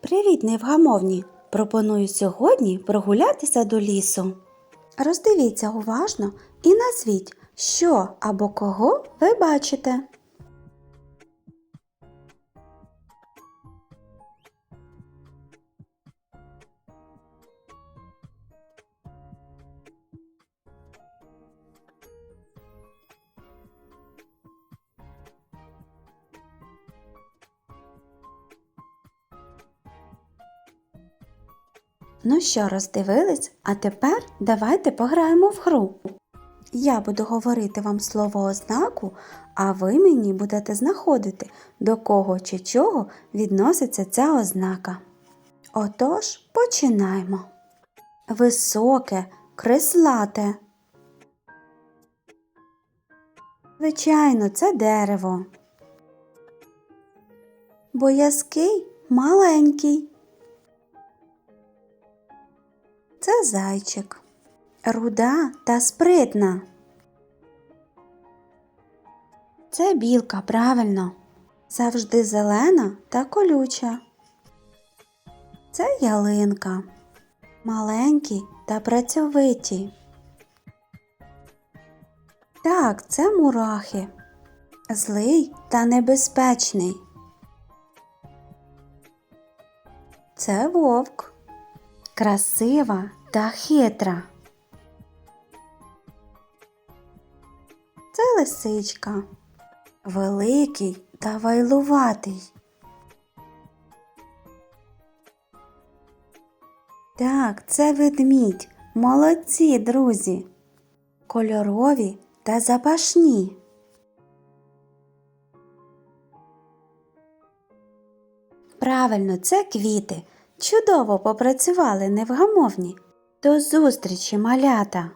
Привіт, невгамовні! Пропоную сьогодні прогулятися до лісу. Роздивіться уважно і назвіть, що або кого ви бачите. Ну що, роздивились? А тепер давайте пограємо в гру. Я буду говорити вам слово ознаку, а ви мені будете знаходити, до кого чи чого відноситься ця ознака. Отож, починаємо. Високе, креслате. Звичайно, це дерево. Боязкий маленький. Це зайчик. Руда та спритна. Це білка, правильно. Завжди зелена та колюча. Це ялинка. Маленькі та працьовиті. Так, це мурахи. Злий та небезпечний. Це вовк красива та хитра. Це лисичка, великий та вайлуватий. Так, це ведмідь. Молодці, друзі. Кольорові та запашні. Правильно, це квіти. Чудово попрацювали невгамовні. До зустрічі, малята!